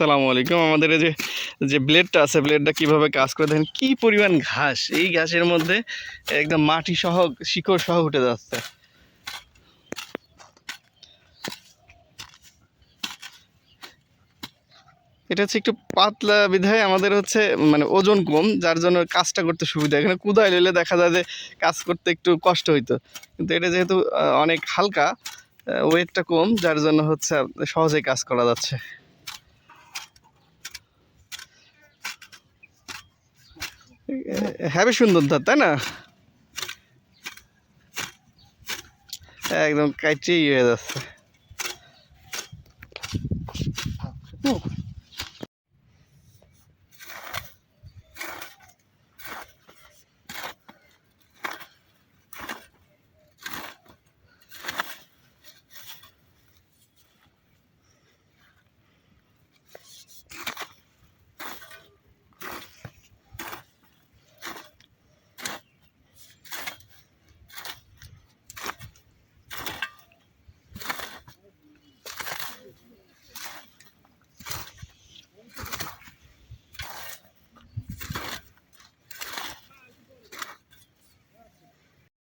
সালামু আলাইকুম। আমাদের এই যে যে ব্লেডটা আছে ব্লেডটা কীভাবে কাজ করে দেখেন, কি পরিমাণ ঘাস। এই ঘাসের মধ্যে একদম মাটি সহ, শিকড় সহ উঠে যাচ্ছে। এটা হচ্ছে একটু পাতলা বিধায় আমাদের হচ্ছে মানে ওজন কম, যার জন্য কাজটা করতে সুবিধা। এখানে কুদায় লইলে দেখা যায় যে কাজ করতে একটু কষ্ট হইতো। কিন্তু এটা যেহেতু অনেক হালকা ওয়েটটা কম, যার জন্য হচ্ছে সহজেই কাজ করা যাচ্ছে। হ্যাভি সুন্দর ধার তাই না? একদম কাইচেই হয়ে যাচ্ছে।